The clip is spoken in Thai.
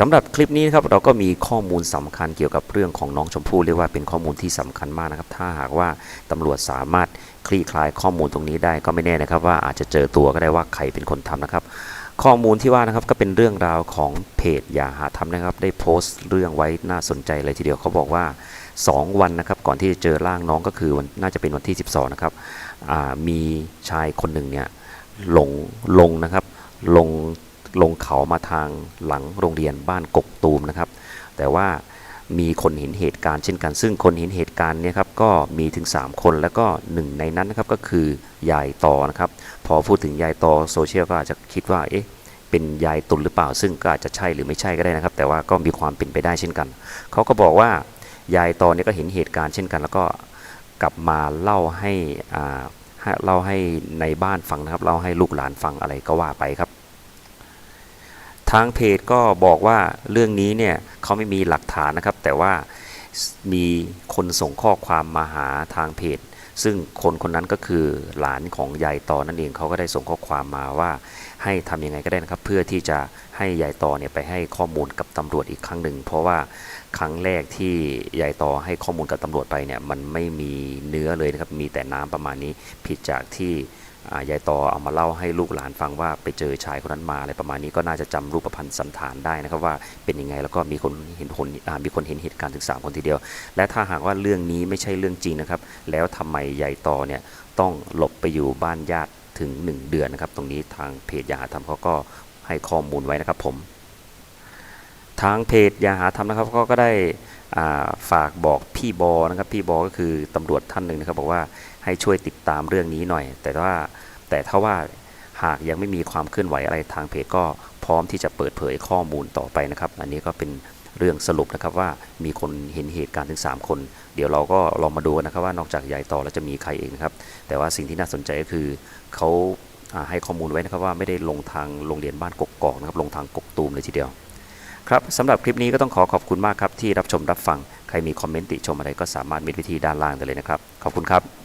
สำหรับคลิปนี้นะครับเราก็มีข้อมูลสำคัญเกี่ยวกับเรื่องของน้องชมพู่เรียกว่าเป็นข้อมูลที่สำคัญมากนะครับ ถ้าหากว่าตำรวจสามารถคลี่คลายข้อมูลตรงนี้ได้ก็ไม่แน่นะครับ ว่าอาจจะเจอตัวก็ได้ว่าใครเป็นคนทำนะครับ ข้อมูลที่ว่านะครับก็เป็นเรื่องราวของเพจอย่าหาทำนะครับ ได้โพสต์เรื่องไว้น่าสนใจเลยทีเดียวเขาบอกว่า 2 วันนะครับก่อนที่จะเจอร่างน้องก็คือวันน่าจะเป็นวันที่ 12นะครับมีชายคนหนึ่งเนี่ยลงลงนะครับลง ลงเขามาทางหลังโรงเรียนบ้านกกตูมนะครับ แต่ว่ามีคนเห็นเหตุการณ์เช่นกัน ซึ่งคนเห็นเหตุการณ์เนี่ยครับก็มีถึง 3 คนแล้วก็หนึ่งในนั้นนะครับก็คือยายตอนะครับ พอพูดถึงยายตอโซเชียลก็อาจจะคิดว่าเอ๊ะเป็นยายตุลหรือเปล่า ซึ่งก็อาจจะใช่หรือไม่ใช่ก็ได้นะครับ แต่ว่าก็มีความเป็นไปได้เช่นกัน เขาก็บอกว่ายายตอเนี่ยก็เห็นเหตุการณ์เช่นกัน แล้วก็กลับมาเล่าให้อ่าให้เล่าให้ในบ้านฟังนะครับเล่าให้ลูกหลานฟังอะไรก็ว่าไปครับ ทางเพจก็บอกว่าเรื่องนี้เนี่ยเขาไม่มีหลักฐานนะครับ แต่ว่ามีคนส่งข้อความมาหาทางเพจ ซึ่งคนคนนั้นก็คือหลานของยายตอนั่นเองเขาก็ได้ส่งข้อความมาว่า ให้ทำยังไงก็ได้นะครับ เพื่อที่จะให้ยายตอเนี่ยไปให้ข้อมูลกับตำรวจอีกครั้งหนึ่ง เพราะว่าครั้งแรกที่ยายตอให้ข้อมูลกับตำรวจไปเนี่ยมันไม่มีเนื้อเลยนะครับมีแต่น้ำประมาณนี้ผิดจากที่ ยายตอเอามาเล่าให้ลูกหลานฟังว่าไปเจอชายคนนั้นมาอะไรประมาณนี้ก็น่าจะจำรูปพรรณสันฐานได้นะครับว่าเป็นยังไงแล้วก็มีคนเห็นคนมีคนเห็นเหตุการณ์ถึงสามคนทีเดียว และถ้าหากว่าเรื่องนี้ไม่ใช่เรื่องจริงนะครับ แล้วทำไมยายตอเนี่ยต้องหลบไปอยู่บ้านญาติถึง 1 เดือนนะครับ ตรงนี้ทางเพจยาหาธรรมเขาก็ให้ข้อมูลไว้นะครับผม ทางเพจยาหาธรรมนะครับเขาก็ได้ ฝากบอกพี่บอนะครับพี่บอก็คือตำรวจท่านหนึ่งนะครับบอกว่าให้ช่วยติดตามเรื่องนี้หน่อย แต่ว่าแต่ถ้าว่าหากยังไม่มีความเคลื่อนไหวอะไรทางเพจก็พร้อมที่จะเปิดเผยข้อมูลต่อไปนะครับ อันนี้ก็เป็นเรื่องสรุปนะครับว่ามีคนเห็นเหตุการณ์ถึง 3 คน เดี๋ยวเราก็ลองมาดูนะครับว่านอกจากยายต่อแล้วจะมีใครเองนะครับ แต่ว่าสิ่งที่น่าสนใจก็คือเขาาให้ข้อมูลไว้นะครับว่าไม่ได้ลงทางโรงเรียนบ้านกกอกนะครับลงทางกกตูมเลยทีเดียว ครับสำหรับคลิปนี้ก็ต้องขอขอบคุณมากครับที่รับชมรับฟัง ใครมีคอมเมนต์ติชมอะไรก็สามารถมิดวิธีด้านล่างได้เลยนะครับ ขอบคุณครับ